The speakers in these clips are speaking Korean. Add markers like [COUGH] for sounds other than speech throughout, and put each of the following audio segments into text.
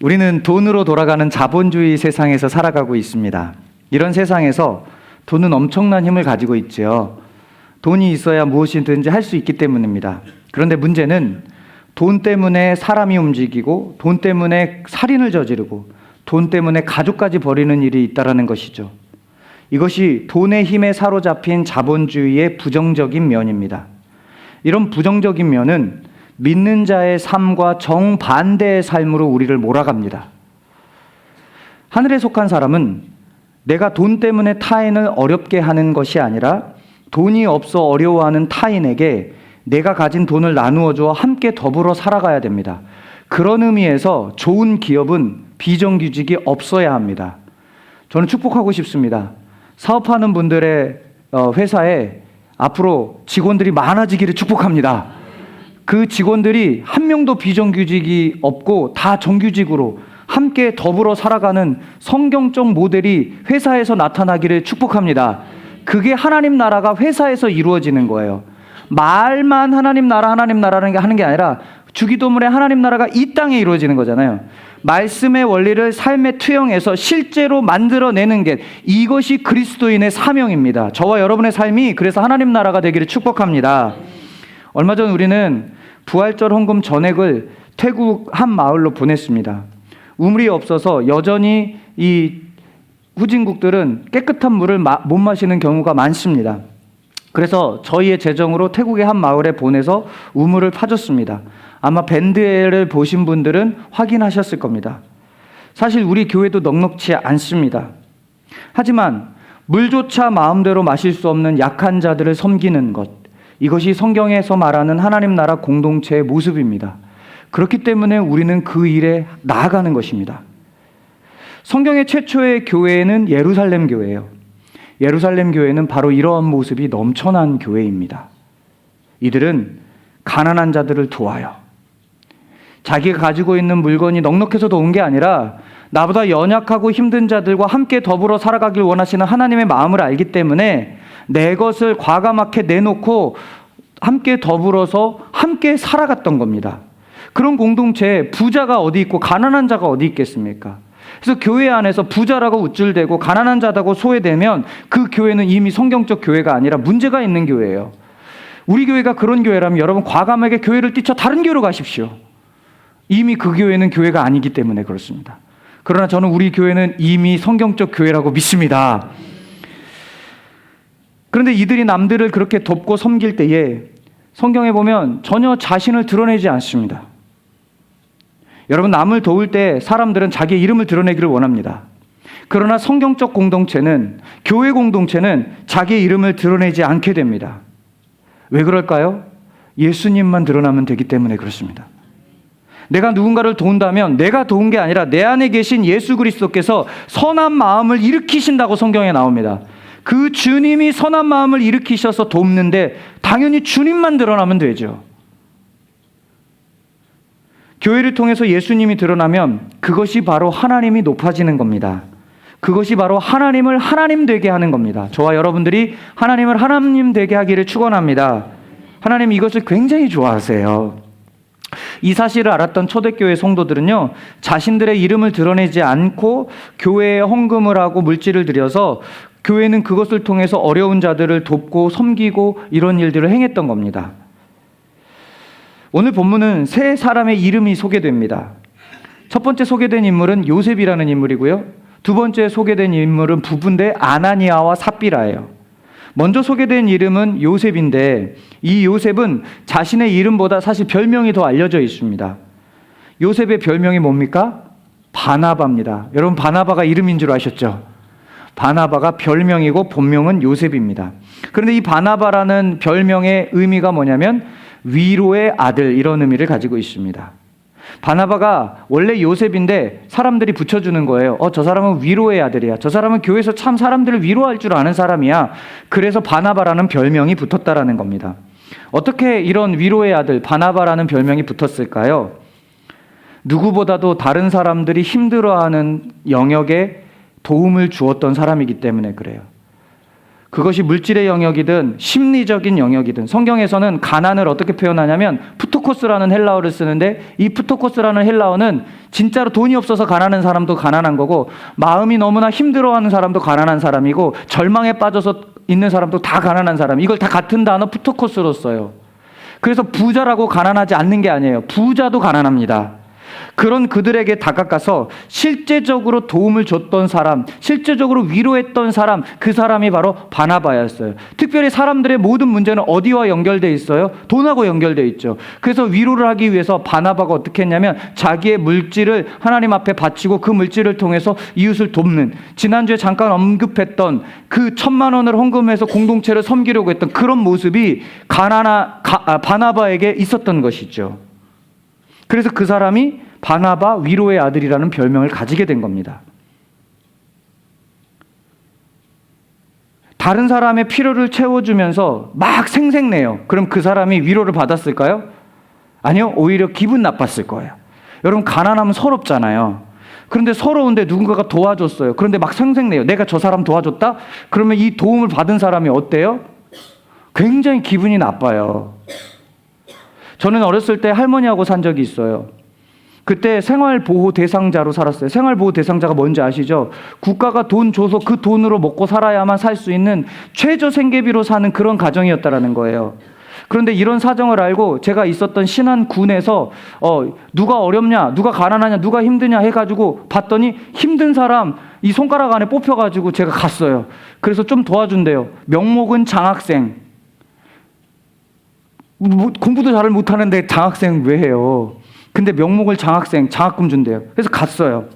우리는 돈으로 돌아가는 자본주의 세상에서 살아가고 있습니다. 이런 세상에서 돈은 엄청난 힘을 가지고 있지요. 돈이 있어야 무엇이든지 할 수 있기 때문입니다. 그런데 문제는 돈 때문에 사람이 움직이고 돈 때문에 살인을 저지르고 돈 때문에 가족까지 버리는 일이 있다라는 것이죠. 이것이 돈의 힘에 사로잡힌 자본주의의 부정적인 면입니다. 이런 부정적인 면은 믿는 자의 삶과 정반대의 삶으로 우리를 몰아갑니다. 하늘에 속한 사람은 내가 돈 때문에 타인을 어렵게 하는 것이 아니라 돈이 없어 어려워하는 타인에게 내가 가진 돈을 나누어 주어 함께 더불어 살아가야 됩니다. 그런 의미에서 좋은 기업은 비정규직이 없어야 합니다. 저는 축복하고 싶습니다. 사업하는 분들의 어, 회사에 앞으로 직원들이 많아지기를 축복합니다. 그 직원들이 한 명도 비정규직이 없고 다 정규직으로 함께 더불어 살아가는 성경적 모델이 회사에서 나타나기를 축복합니다. 그게 하나님 나라가 회사에서 이루어지는 거예요. 말만 하나님 나라, 하나님 나라는 게 하는 게 아니라 주기도문에 하나님 나라가 이 땅에 이루어지는 거잖아요. 말씀의 원리를 삶에 투영해서 실제로 만들어내는 게 이것이 그리스도인의 사명입니다. 저와 여러분의 삶이 그래서 하나님 나라가 되기를 축복합니다. 얼마 전 우리는 부활절 헌금 전액을 태국 한 마을로 보냈습니다. 우물이 없어서 여전히 이 후진국들은 깨끗한 물을 마, 못 마시는 경우가 많습니다. 그래서 저희의 재정으로 태국의 한 마을에 보내서 우물을 파줬습니다. 아마 밴드를 보신 분들은 확인하셨을 겁니다. 사실 우리 교회도 넉넉치 않습니다. 하지만 물조차 마음대로 마실 수 없는 약한 자들을 섬기는 것, 이것이 성경에서 말하는 하나님 나라 공동체의 모습입니다. 그렇기 때문에 우리는 그 일에 나아가는 것입니다. 성경의 최초의 교회는 예루살렘 교회예요. 예루살렘 교회는 바로 이러한 모습이 넘쳐난 교회입니다. 이들은 가난한 자들을 도와요. 자기가 가지고 있는 물건이 넉넉해서 도운 게 아니라 나보다 연약하고 힘든 자들과 함께 더불어 살아가길 원하시는 하나님의 마음을 알기 때문에 내 것을 과감하게 내놓고 함께 더불어서 함께 살아갔던 겁니다. 그런 공동체에 부자가 어디 있고 가난한 자가 어디 있겠습니까? 그래서 교회 안에서 부자라고 우쭐대고 가난한 자다고 소외되면 그 교회는 이미 성경적 교회가 아니라 문제가 있는 교회예요. 우리 교회가 그런 교회라면 여러분 과감하게 교회를 뛰쳐 다른 교회로 가십시오. 이미 그 교회는 교회가 아니기 때문에 그렇습니다. 그러나 저는 우리 교회는 이미 성경적 교회라고 믿습니다. 그런데 이들이 남들을 그렇게 돕고 섬길 때에 성경에 보면 전혀 자신을 드러내지 않습니다. 여러분, 남을 도울 때 사람들은 자기의 이름을 드러내기를 원합니다. 그러나 성경적 공동체는, 교회 공동체는 자기의 이름을 드러내지 않게 됩니다. 왜 그럴까요? 예수님만 드러나면 되기 때문에 그렇습니다. 내가 누군가를 도운다면 내가 도운 게 아니라 내 안에 계신 예수 그리스도께서 선한 마음을 일으키신다고 성경에 나옵니다. 그 주님이 선한 마음을 일으키셔서 돕는데 당연히 주님만 드러나면 되죠. 교회를 통해서 예수님이 드러나면 그것이 바로 하나님이 높아지는 겁니다. 그것이 바로 하나님을 하나님 되게 하는 겁니다. 저와 여러분들이 하나님을 하나님 되게 하기를 축원합니다. 하나님 이것을 굉장히 좋아하세요. 이 사실을 알았던 초대교회 성도들은요, 자신들의 이름을 드러내지 않고 교회에 헌금을 하고 물질을 들여서 교회는 그것을 통해서 어려운 자들을 돕고 섬기고 이런 일들을 행했던 겁니다. 오늘 본문은 세 사람의 이름이 소개됩니다. 첫 번째 소개된 인물은 요셉이라는 인물이고요. 두 번째 소개된 인물은 부부인데 아나니아와 삽비라예요. 먼저 소개된 이름은 요셉인데 이 요셉은 자신의 이름보다 사실 별명이 더 알려져 있습니다. 요셉의 별명이 뭡니까? 바나바입니다. 여러분 바나바가 이름인 줄 아셨죠? 바나바가 별명이고 본명은 요셉입니다. 그런데 이 바나바라는 별명의 의미가 뭐냐면 위로의 아들 이런 의미를 가지고 있습니다. 바나바가 원래 요셉인데 사람들이 붙여주는 거예요. 어, 저 사람은 위로의 아들이야. 저 사람은 교회에서 참 사람들을 위로할 줄 아는 사람이야. 그래서 바나바라는 별명이 붙었다라는 겁니다. 어떻게 이런 위로의 아들 바나바라는 별명이 붙었을까요? 누구보다도 다른 사람들이 힘들어하는 영역에 도움을 주었던 사람이기 때문에 그래요. 그것이 물질의 영역이든 심리적인 영역이든 성경에서는 가난을 어떻게 표현하냐면 푸토코스라는 헬라어를 쓰는데 이 푸토코스라는 헬라어는 진짜로 돈이 없어서 가난한 사람도 가난한 거고 마음이 너무나 힘들어하는 사람도 가난한 사람이고 절망에 빠져서 있는 사람도 다 가난한 사람 이걸 다 같은 단어 푸토코스로 써요. 그래서 부자라고 가난하지 않는 게 아니에요. 부자도 가난합니다. 그런 그들에게 다가가서 실제적으로 도움을 줬던 사람, 실제적으로 위로했던 사람, 그 사람이 바로 바나바였어요. 특별히 사람들의 모든 문제는 어디와 연결돼 있어요? 돈하고 연결돼 있죠. 그래서 위로를 하기 위해서 바나바가 어떻게 했냐면 자기의 물질을 하나님 앞에 바치고 그 물질을 통해서 이웃을 돕는 지난주에 잠깐 언급했던 그 천만 원을 헌금해서 공동체를 섬기려고 했던 그런 모습이 가나나 가, 아, 바나바에게 있었던 것이죠. 그래서 그 사람이 바나바 위로의 아들이라는 별명을 가지게 된 겁니다. 다른 사람의 필요를 채워주면서 막 생색내요. 그럼 그 사람이 위로를 받았을까요? 아니요. 오히려 기분 나빴을 거예요. 여러분, 가난하면 서럽잖아요. 그런데 서러운데 누군가가 도와줬어요. 그런데 막 생색내요. 내가 저 사람 도와줬다? 그러면 이 도움을 받은 사람이 어때요? 굉장히 기분이 나빠요. 저는 어렸을 때 할머니하고 산 적이 있어요. 그때 생활보호 대상자로 살았어요. 생활보호 대상자가 뭔지 아시죠? 국가가 돈 줘서 그 돈으로 먹고 살아야만 살 수 있는 최저 생계비로 사는 그런 가정이었다라는 거예요. 그런데 이런 사정을 알고 제가 있었던 신안 군에서 어, 누가 어렵냐, 누가 가난하냐, 누가 힘드냐 해가지고 봤더니 힘든 사람 이 손가락 안에 뽑혀가지고 제가 갔어요. 그래서 좀 도와준대요. 명목은 장학생. 뭐, 공부도 잘 못하는데 장학생 왜 해요? 근데 명목을 장학생, 장학금 준대요. 그래서 갔어요.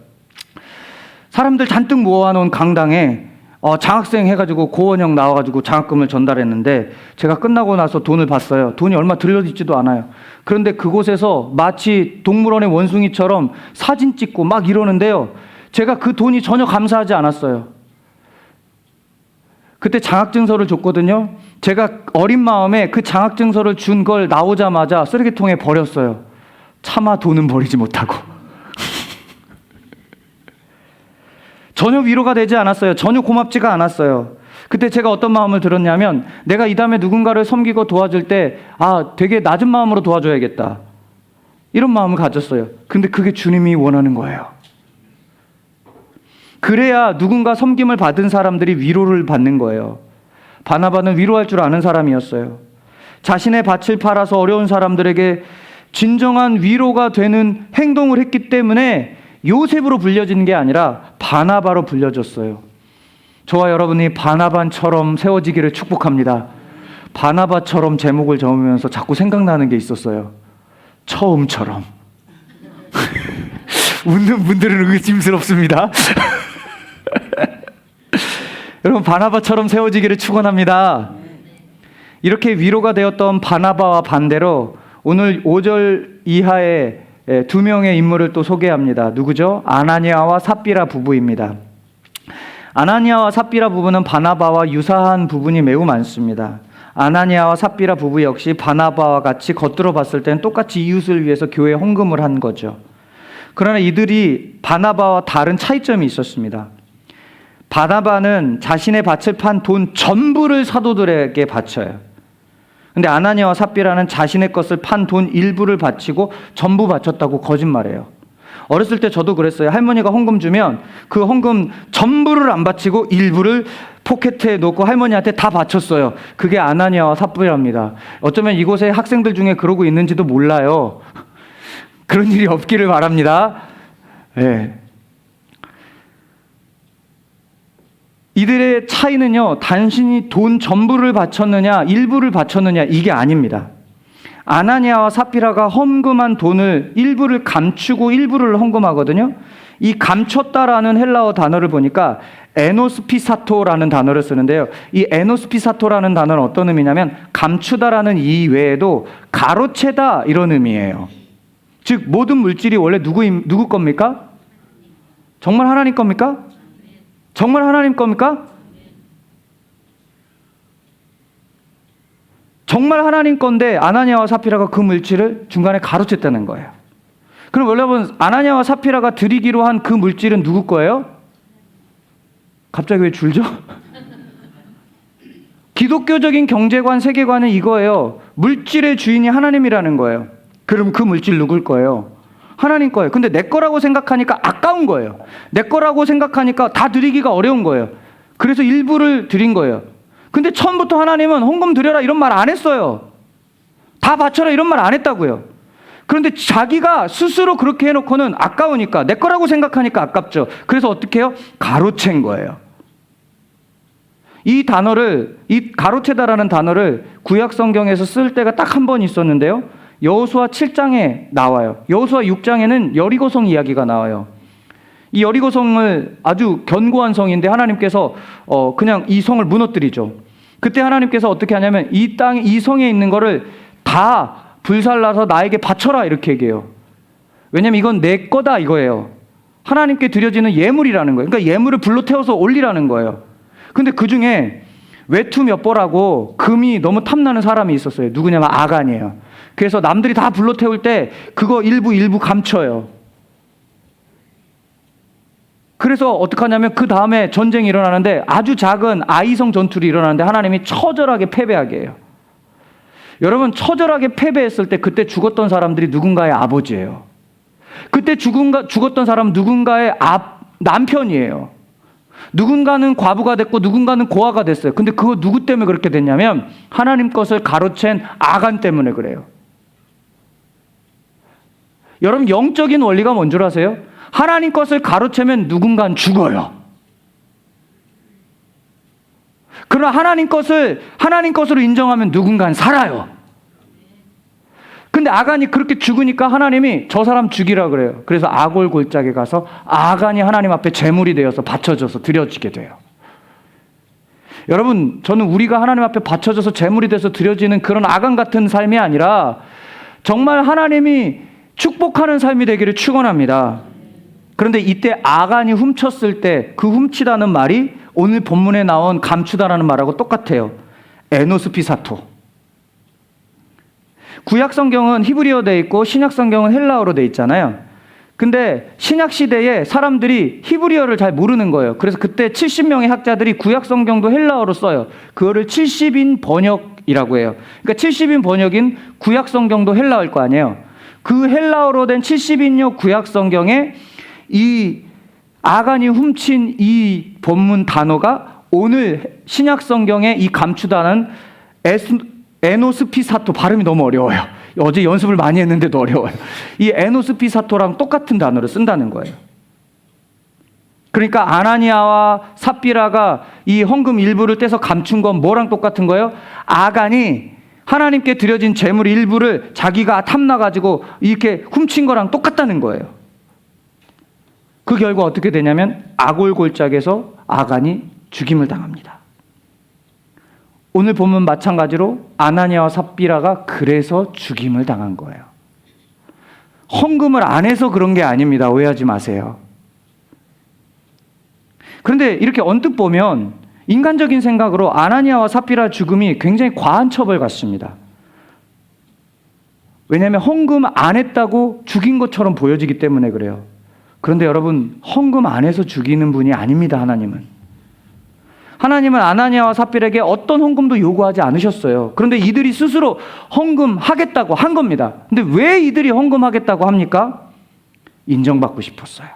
사람들 잔뜩 모아놓은 강당에 어, 장학생 해가지고 고원형 나와가지고 장학금을 전달했는데 제가 끝나고 나서 돈을 봤어요. 돈이 얼마 들려있지도 않아요. 그런데 그곳에서 마치 동물원의 원숭이처럼 사진 찍고 막 이러는데요. 제가 그 돈이 전혀 감사하지 않았어요. 그때 장학증서를 줬거든요. 제가 어린 마음에 그 장학증서를 준 걸 나오자마자 쓰레기통에 버렸어요. 차마 돈은 버리지 못하고. [LAUGHS] 전혀 위로가 되지 않았어요. 전혀 고맙지가 않았어요. 그때 제가 어떤 마음을 들었냐면 내가 이 다음에 누군가를 섬기고 도와줄 때 아, 되게 낮은 마음으로 도와줘야겠다. 이런 마음을 가졌어요. 근데 그게 주님이 원하는 거예요. 그래야 누군가 섬김을 받은 사람들이 위로를 받는 거예요. 바나바는 위로할 줄 아는 사람이었어요. 자신의 밭을 팔아서 어려운 사람들에게 진정한 위로가 되는 행동을 했기 때문에 요셉으로 불려지는 게 아니라 바나바로 불려졌어요. 저와 여러분이 바나반처럼 세워지기를 축복합니다. 바나바처럼 제목을 적으면서 자꾸 생각나는 게 있었어요. 처음처럼. [LAUGHS] 웃는 분들은 의심스럽습니다. [LAUGHS] 여러분 바나바처럼 세워지기를 축원합니다. 이렇게 위로가 되었던 바나바와 반대로 오늘 5절 이하의 예, 두 명의 인물을 또 소개합니다. 누구죠? 아나니아와 삽비라 부부입니다. 아나니아와 삽비라 부부는 바나바와 유사한 부분이 매우 많습니다. 아나니아와 삽비라 부부 역시 바나바와 같이 겉으로 봤을 때는 똑같이 이웃을 위해서 교회 헌금을 한 거죠. 그러나 이들이 바나바와 다른 차이점이 있었습니다. 바나바는 자신의 밭을 판 돈 전부를 사도들에게 바쳐요. 근데 아나니아와 삽비라는 자신의 것을 판 돈 일부를 바치고 전부 바쳤다고 거짓말해요. 어렸을 때 저도 그랬어요. 할머니가 헌금 주면 그 헌금 전부를 안 바치고 일부를 포켓에 놓고 할머니한테 다 바쳤어요. 그게 아나니아와 삽비랍니다. 어쩌면 이곳에 학생들 중에 그러고 있는지도 몰라요. [LAUGHS] 그런 일이 없기를 바랍니다. 네. 이들의 차이는요, 단순히 돈 전부를 바쳤느냐, 일부를 바쳤느냐, 이게 아닙니다. 아나니아와 사피라가 헌금한 돈을 일부를 감추고 일부를 헌금하거든요. 이 감췄다라는 헬라어 단어를 보니까 에노스피사토라는 단어를 쓰는데요. 이 에노스피사토라는 단어는 어떤 의미냐면 감추다라는 이 외에도 가로채다 이런 의미예요. 즉 모든 물질이 원래 누구 누구 겁니까? 정말 하나님 겁니까? 정말 하나님 겁니까? 정말 하나님 건데 아나니아와 사피라가 그 물질을 중간에 가로챘다는 거예요. 그럼 여러분 아나니아와 사피라가 드리기로 한 그 물질은 누구 거예요? 갑자기 왜 줄죠? [LAUGHS] 기독교적인 경제관, 세계관은 이거예요. 물질의 주인이 하나님이라는 거예요. 그럼 그 물질 누굴 거예요? 하나님 거예요. 근데 내 거라고 생각하니까 아까운 거예요. 내 거라고 생각하니까 다 드리기가 어려운 거예요. 그래서 일부를 드린 거예요. 근데 처음부터 하나님은 헌금 드려라 이런 말 안 했어요. 다 바쳐라 이런 말 안 했다고요. 그런데 자기가 스스로 그렇게 해놓고는 아까우니까 내 거라고 생각하니까 아깝죠. 그래서 어떻게 해요? 가로챈 거예요. 이 단어를 이 가로채다라는 단어를 구약 성경에서 쓸 때가 딱 한 번 있었는데요. 여호수아 7장에 나와요. 여호수아 6장에는 여리고성 이야기가 나와요. 이 여리고성을 아주 견고한 성인데 하나님께서 어 그냥 이 성을 무너뜨리죠. 그때 하나님께서 어떻게 하냐면 이 땅 이 성에 있는 거를 다 불살라서 나에게 바쳐라 이렇게 얘기해요. 왜냐면 이건 내 거다 이거예요. 하나님께 드려지는 예물이라는 거예요. 그러니까 예물을 불로 태워서 올리라는 거예요. 근데 그 중에 외투 몇 벌하고 금이 너무 탐나는 사람이 있었어요. 누구냐면 아간이에요. 그래서 남들이 다 불로 태울 때 그거 일부 일부 감춰요. 그래서 어떻게 하냐면 그 다음에 전쟁이 일어나는데 아주 작은 아이성 전투를 일어나는데 하나님이 처절하게 패배하게 해요. 여러분 처절하게 패배했을 때 그때 죽었던 사람들이 누군가의 아버지예요. 그때 죽은 가, 죽었던 사람 누군가의 아, 남편이에요. 누군가는 과부가 됐고 누군가는 고아가 됐어요. 근데 그거 누구 때문에 그렇게 됐냐면 하나님 것을 가로챈 아간 때문에 그래요. 여러분 영적인 원리가 뭔 줄 아세요? 하나님 것을 가로채면 누군가는 죽어요. 그러나 하나님 것을 하나님 것으로 인정하면 누군가는 살아요. 근데 아간이 그렇게 죽으니까 하나님이 저 사람 죽이라 그래요. 그래서 아골 골짜기에 가서 아간이 하나님 앞에 제물이 되어서 바쳐져서 드려지게 돼요. 여러분, 저는 우리가 하나님 앞에 바쳐져서 제물이 돼서 드려지는 그런 아간 같은 삶이 아니라 정말 하나님이 축복하는 삶이 되기를 축원합니다. 그런데 이때 아간이 훔쳤을 때 그 훔치다는 말이 오늘 본문에 나온 감추다라는 말하고 똑같아요. 에노스피사토. 구약 성경은 히브리어 돼 있고 신약 성경은 헬라어로 돼 있잖아요. 근데 신약 시대에 사람들이 히브리어를 잘 모르는 거예요. 그래서 그때 70명의 학자들이 구약 성경도 헬라어로 써요. 그거를 70인 번역이라고 해요. 그러니까 70인 번역인 구약 성경도 헬라어일 거 아니에요. 그 헬라어로 된 70인역 구약 성경에 이 아간이 훔친 이 본문 단어가 오늘 신약 성경에 이 감추다는 에스, 에노스피사토 발음이 너무 어려워요. 어제 연습을 많이 했는데도 어려워요. 이 에노스피사토랑 똑같은 단어를 쓴다는 거예요. 그러니까 아나니아와 삽비라가 이 헌금 일부를 떼서 감춘 건 뭐랑 똑같은 거예요? 아간이 하나님께 드려진 재물 일부를 자기가 탐나 가지고 이렇게 훔친 거랑 똑같다는 거예요. 그 결과 어떻게 되냐면 아골 골짜기에서 아간이 죽임을 당합니다. 오늘 보면 마찬가지로 아나니아와 삽비라가 그래서 죽임을 당한 거예요. 헌금을 안 해서 그런 게 아닙니다. 오해하지 마세요. 그런데 이렇게 언뜻 보면 인간적인 생각으로 아나니아와 삽비라 죽음이 굉장히 과한 처벌 같습니다. 왜냐하면 헌금 안 했다고 죽인 것처럼 보여지기 때문에 그래요. 그런데 여러분 헌금 안 해서 죽이는 분이 아닙니다. 하나님은. 하나님은 아나니아와 삽빌에게 어떤 헌금도 요구하지 않으셨어요. 그런데 이들이 스스로 헌금하겠다고 한 겁니다. 근데 왜 이들이 헌금하겠다고 합니까? 인정받고 싶었어요.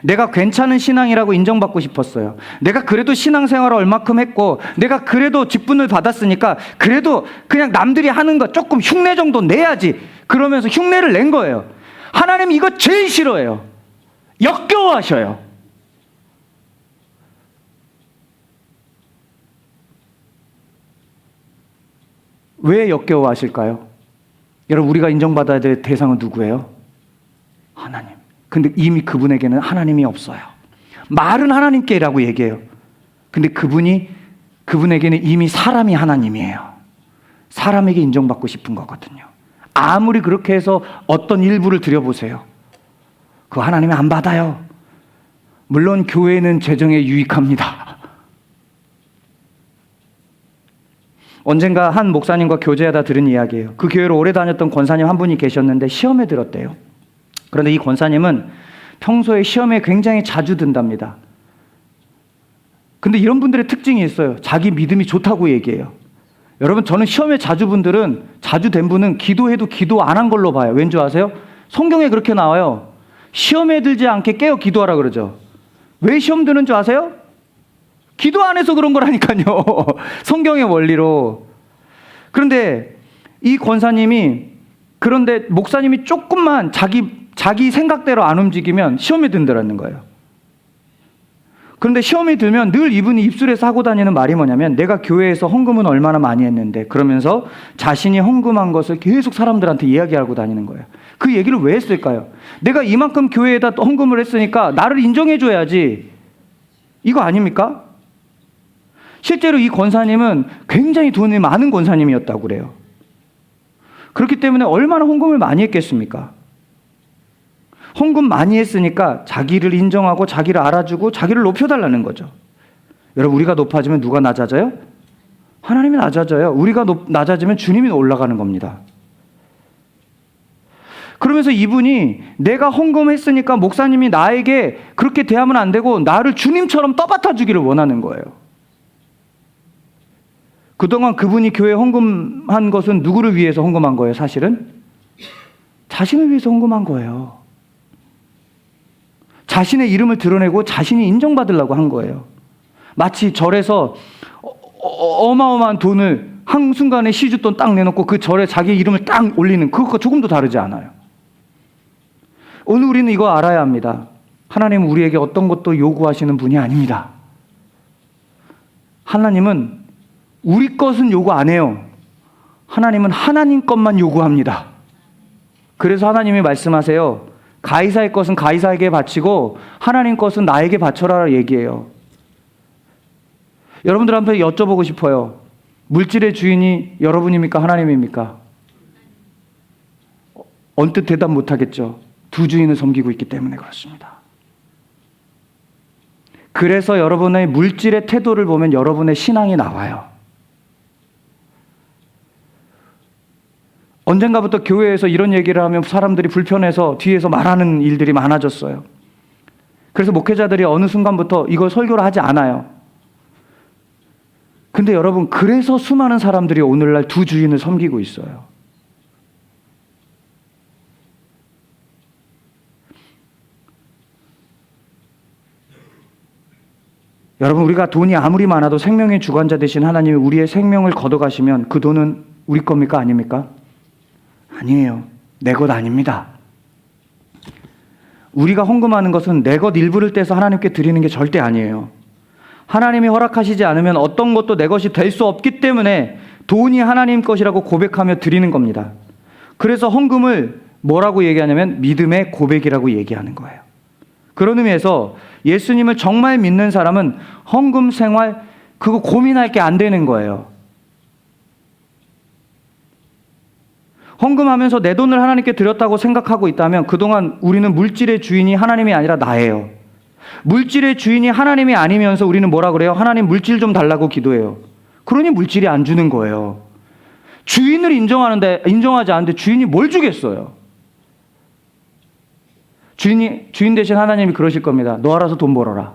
내가 괜찮은 신앙이라고 인정받고 싶었어요. 내가 그래도 신앙생활을 얼마큼 했고, 내가 그래도 직분을 받았으니까, 그래도 그냥 남들이 하는 거 조금 흉내 정도 내야지. 그러면서 흉내를 낸 거예요. 하나님 이거 제일 싫어해요. 역겨워하셔요. 왜 역겨워하실까요? 여러분 우리가 인정받아야 될 대상은 누구예요? 하나님. 근데 이미 그분에게는 하나님이 없어요. 말은 하나님께라고 얘기해요. 근데 그분이 그분에게는 이미 사람이 하나님이에요. 사람에게 인정받고 싶은 거거든요. 아무리 그렇게 해서 어떤 일부를 드려보세요. 그 하나님이 안 받아요. 물론 교회는 재정에 유익합니다. 언젠가 한 목사님과 교제하다 들은 이야기예요. 그 교회로 오래 다녔던 권사님 한 분이 계셨는데 시험에 들었대요. 그런데 이 권사님은 평소에 시험에 굉장히 자주 든답니다. 근데 이런 분들의 특징이 있어요. 자기 믿음이 좋다고 얘기해요. 여러분, 저는 시험에 자주 분들은, 자주 된 분은 기도해도 기도 안 한 걸로 봐요. 왠지 아세요? 성경에 그렇게 나와요. 시험에 들지 않게 깨어 기도하라 그러죠. 왜 시험 드는 줄 아세요? 기도 안 해서 그런 거라니까요. [LAUGHS] 성경의 원리로. 그런데 이 권사님이 그런데 목사님이 조금만 자기 자기 생각대로 안 움직이면 시험에 든다라는 거예요. 그런데 시험이 들면 늘 이분이 입술에서 하고 다니는 말이 뭐냐면 내가 교회에서 헌금은 얼마나 많이 했는데 그러면서 자신이 헌금한 것을 계속 사람들한테 이야기하고 다니는 거예요. 그 얘기를 왜 했을까요? 내가 이만큼 교회에다 또 헌금을 했으니까 나를 인정해 줘야지. 이거 아닙니까? 실제로 이 권사님은 굉장히 돈이 많은 권사님이었다고 그래요. 그렇기 때문에 얼마나 헌금을 많이 했겠습니까? 헌금 많이 했으니까 자기를 인정하고 자기를 알아주고 자기를 높여달라는 거죠. 여러분, 우리가 높아지면 누가 낮아져요? 하나님이 낮아져요. 우리가 높, 낮아지면 주님이 올라가는 겁니다. 그러면서 이분이 내가 헌금했으니까 목사님이 나에게 그렇게 대하면 안 되고 나를 주님처럼 떠받아 주기를 원하는 거예요. 그동안 그분이 교회 헌금한 것은 누구를 위해서 헌금한 거예요, 사실은? 자신을 위해서 헌금한 거예요. 자신의 이름을 드러내고 자신이 인정받으려고 한 거예요. 마치 절에서 어- 어- 어마어마한 돈을 한순간에 시주돈 딱 내놓고 그 절에 자기 이름을 딱 올리는 그것과 조금도 다르지 않아요. 오늘 우리는 이거 알아야 합니다. 하나님은 우리에게 어떤 것도 요구하시는 분이 아닙니다. 하나님은 우리 것은 요구 안 해요. 하나님은 하나님 것만 요구합니다. 그래서 하나님이 말씀하세요. 가이사의 것은 가이사에게 바치고 하나님 것은 나에게 바쳐라 얘기해요. 여러분들한테 여쭤보고 싶어요. 물질의 주인이 여러분입니까? 하나님입니까? 언뜻 대답 못 하겠죠. 두 주인을 섬기고 있기 때문에 그렇습니다. 그래서 여러분의 물질의 태도를 보면 여러분의 신앙이 나와요. 언젠가부터 교회에서 이런 얘기를 하면 사람들이 불편해서 뒤에서 말하는 일들이 많아졌어요. 그래서 목회자들이 어느 순간부터 이걸 설교를 하지 않아요. 근데 여러분, 그래서 수많은 사람들이 오늘날 두 주인을 섬기고 있어요. 여러분, 우리가 돈이 아무리 많아도 생명의 주관자 되신 하나님이 우리의 생명을 걷어가시면 그 돈은 우리 겁니까? 아닙니까? 아니에요. 내 것 아닙니다. 우리가 헌금하는 것은 내 것 일부를 떼서 하나님께 드리는 게 절대 아니에요. 하나님이 허락하시지 않으면 어떤 것도 내 것이 될 수 없기 때문에 돈이 하나님 것이라고 고백하며 드리는 겁니다. 그래서 헌금을 뭐라고 얘기하냐면 믿음의 고백이라고 얘기하는 거예요. 그런 의미에서 예수님을 정말 믿는 사람은 헌금 생활 그거 고민할 게 안 되는 거예요. 헌금하면서 내 돈을 하나님께 드렸다고 생각하고 있다면 그동안 우리는 물질의 주인이 하나님이 아니라 나예요. 물질의 주인이 하나님이 아니면서 우리는 뭐라 그래요? 하나님 물질 좀 달라고 기도해요. 그러니 물질이 안 주는 거예요. 주인을 인정하는데 인정하지 않는데 주인이 뭘 주겠어요? 주인이 주인 대신 하나님이 그러실 겁니다. 너 알아서 돈 벌어라.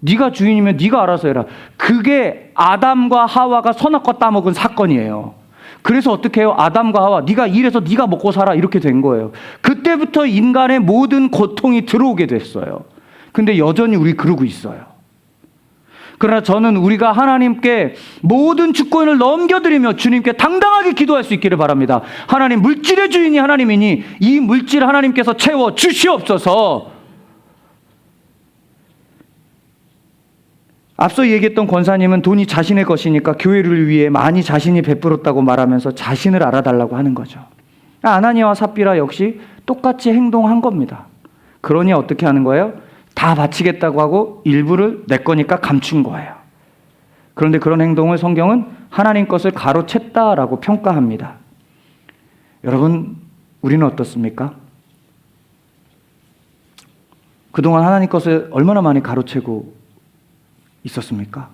네가 주인이면 네가 알아서 해라. 그게 아담과 하와가 선악과 따먹은 사건이에요. 그래서 어떻게 해요? 아담과 하와 네가 일해서 네가 먹고 살아 이렇게 된 거예요. 그때부터 인간의 모든 고통이 들어오게 됐어요. 근데 여전히 우리 그러고 있어요. 그러나 저는 우리가 하나님께 모든 주권을 넘겨드리며 주님께 당당하게 기도할 수 있기를 바랍니다. 하나님 물질의 주인이 하나님이니 이 물질 하나님께서 채워 주시옵소서. 앞서 얘기했던 권사님은 돈이 자신의 것이니까 교회를 위해 많이 자신이 베풀었다고 말하면서 자신을 알아달라고 하는 거죠. 아나니와 삽비라 역시 똑같이 행동한 겁니다. 그러니 어떻게 하는 거예요? 다 바치겠다고 하고 일부를 내 거니까 감춘 거예요. 그런데 그런 행동을 성경은 하나님 것을 가로챘다라고 평가합니다. 여러분, 우리는 어떻습니까? 그동안 하나님 것을 얼마나 많이 가로채고 있었습니까?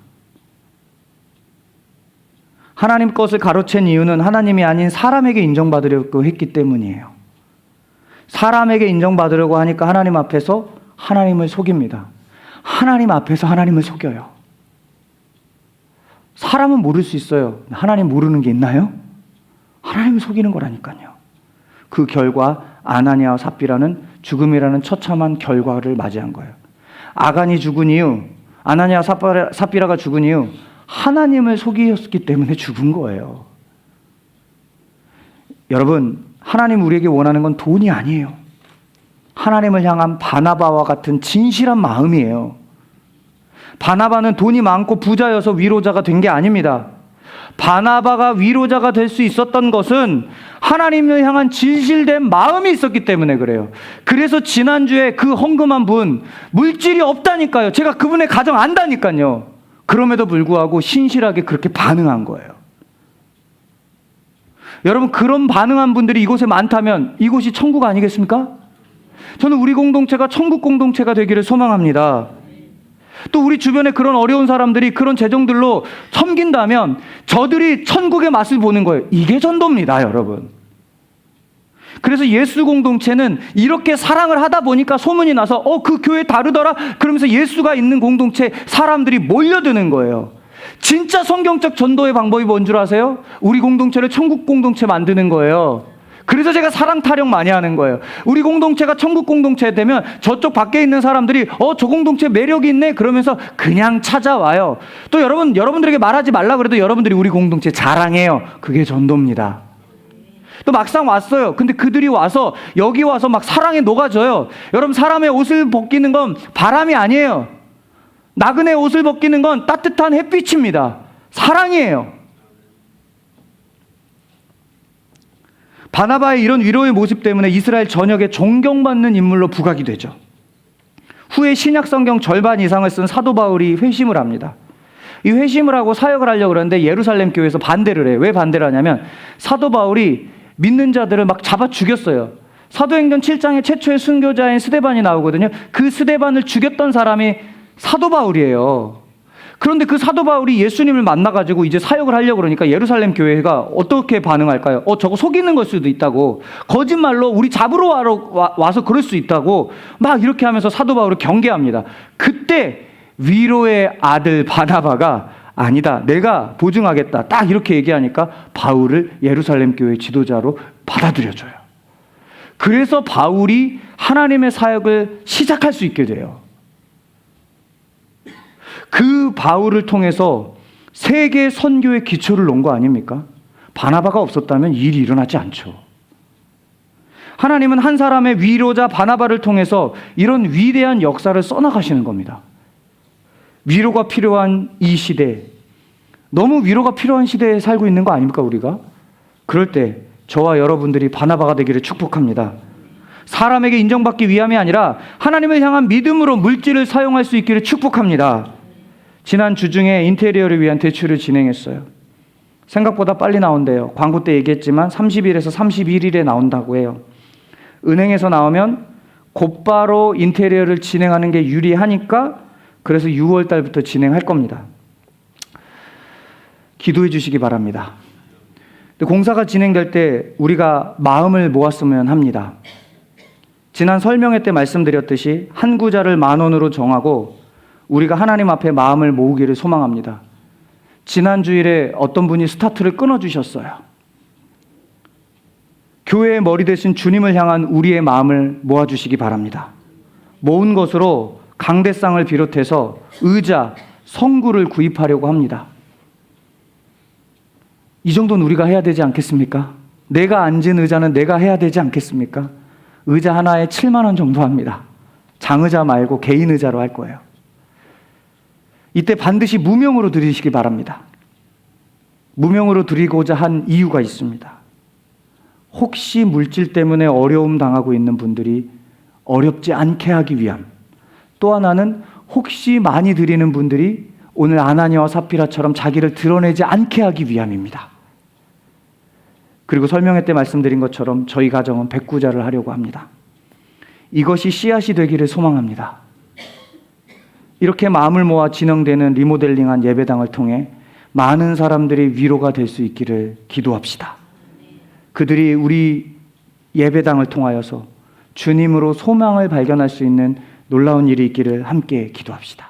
하나님 것을 가로챈 이유는 하나님이 아닌 사람에게 인정받으려고 했기 때문이에요. 사람에게 인정받으려고 하니까 하나님 앞에서 하나님을 속입니다. 하나님 앞에서 하나님을 속여요. 사람은 모를 수 있어요. 하나님 모르는 게 있나요? 하나님을 속이는 거라니까요. 그 결과 아나니아와 삽비라는 죽음이라는 처참한 결과를 맞이한 거예요. 아간이 죽은 이유, 아나니아 삽비라- 삽비라가 죽은 이유, 하나님을 속이었기 때문에 죽은 거예요. 여러분, 하나님 우리에게 원하는 건 돈이 아니에요. 하나님을 향한 바나바와 같은 진실한 마음이에요. 바나바는 돈이 많고 부자여서 위로자가 된 게 아닙니다. 바나바가 위로자가 될 수 있었던 것은 하나님을 향한 진실된 마음이 있었기 때문에 그래요. 그래서 지난주에 그 헌금한 분 물질이 없다니까요. 제가 그분의 가정 안다니까요. 그럼에도 불구하고 신실하게 그렇게 반응한 거예요. 여러분 그런 반응한 분들이 이곳에 많다면 이곳이 천국 아니겠습니까? 저는 우리 공동체가 천국 공동체가 되기를 소망합니다. 또 우리 주변에 그런 어려운 사람들이 그런 재정들로 섬긴다면 저들이 천국의 맛을 보는 거예요. 이게 전도입니다, 여러분. 그래서 예수 공동체는 이렇게 사랑을 하다 보니까 소문이 나서 어, 그 교회 다르더라? 그러면서 예수가 있는 공동체 사람들이 몰려드는 거예요. 진짜 성경적 전도의 방법이 뭔 줄 아세요? 우리 공동체를 천국 공동체 만드는 거예요. 그래서 제가 사랑 타령 많이 하는 거예요. 우리 공동체가 천국 공동체 되면 저쪽 밖에 있는 사람들이 어, 저 공동체 매력이 있네 그러면서 그냥 찾아와요. 또 여러분 여러분들에게 말하지 말라 그래도 여러분들이 우리 공동체 자랑해요. 그게 전도입니다. 또 막상 왔어요. 근데 그들이 와서 여기 와서 막 사랑에 녹아져요. 여러분 사람의 옷을 벗기는 건 바람이 아니에요. 나그네 옷을 벗기는 건 따뜻한 햇빛입니다. 사랑이에요. 바나바의 이런 위로의 모습 때문에 이스라엘 전역에 존경받는 인물로 부각이 되죠. 후에 신약 성경 절반 이상을 쓴 사도 바울이 회심을 합니다. 이 회심을 하고 사역을 하려고 그러는데 예루살렘 교회에서 반대를 해요. 왜 반대를 하냐면 사도 바울이 믿는 자들을 막 잡아 죽였어요. 사도행전 7장에 최초의 순교자인 스데반이 나오거든요. 그 스데반을 죽였던 사람이 사도 바울이에요. 그런데 그 사도 바울이 예수님을 만나가지고 이제 사역을 하려고 그러니까 예루살렘 교회가 어떻게 반응할까요? 어, 저거 속이는 걸 수도 있다고. 거짓말로 우리 잡으러 와러, 와, 와서 그럴 수 있다고. 막 이렇게 하면서 사도 바울을 경계합니다. 그때 위로의 아들 바나바가 아니다. 내가 보증하겠다. 딱 이렇게 얘기하니까 바울을 예루살렘 교회 지도자로 받아들여줘요. 그래서 바울이 하나님의 사역을 시작할 수 있게 돼요. 그 바울을 통해서 세계 선교의 기초를 놓은 거 아닙니까? 바나바가 없었다면 일이 일어나지 않죠. 하나님은 한 사람의 위로자 바나바를 통해서 이런 위대한 역사를 써나가시는 겁니다. 위로가 필요한 이 시대, 너무 위로가 필요한 시대에 살고 있는 거 아닙니까, 우리가? 그럴 때 저와 여러분들이 바나바가 되기를 축복합니다. 사람에게 인정받기 위함이 아니라 하나님을 향한 믿음으로 물질을 사용할 수 있기를 축복합니다. 지난 주 중에 인테리어를 위한 대출을 진행했어요. 생각보다 빨리 나온대요. 광고 때 얘기했지만 30일에서 31일에 나온다고 해요. 은행에서 나오면 곧바로 인테리어를 진행하는 게 유리하니까 그래서 6월 달부터 진행할 겁니다. 기도해 주시기 바랍니다. 공사가 진행될 때 우리가 마음을 모았으면 합니다. 지난 설명회 때 말씀드렸듯이 한 구자를 만 원으로 정하고 우리가 하나님 앞에 마음을 모으기를 소망합니다. 지난 주일에 어떤 분이 스타트를 끊어 주셨어요. 교회의 머리 대신 주님을 향한 우리의 마음을 모아 주시기 바랍니다. 모은 것으로 강대상을 비롯해서 의자, 성구를 구입하려고 합니다. 이 정도는 우리가 해야 되지 않겠습니까? 내가 앉은 의자는 내가 해야 되지 않겠습니까? 의자 하나에 7만 원 정도 합니다. 장의자 말고 개인 의자로 할 거예요. 이때 반드시 무명으로 드리시기 바랍니다. 무명으로 드리고자 한 이유가 있습니다. 혹시 물질 때문에 어려움 당하고 있는 분들이 어렵지 않게 하기 위함. 또 하나는 혹시 많이 드리는 분들이 오늘 아나니아와 사피라처럼 자기를 드러내지 않게 하기 위함입니다. 그리고 설명회 때 말씀드린 것처럼 저희 가정은 백구자를 하려고 합니다. 이것이 씨앗이 되기를 소망합니다. 이렇게 마음을 모아 진행되는 리모델링한 예배당을 통해 많은 사람들이 위로가 될 수 있기를 기도합시다. 그들이 우리 예배당을 통하여서 주님으로 소망을 발견할 수 있는 놀라운 일이 있기를 함께 기도합시다.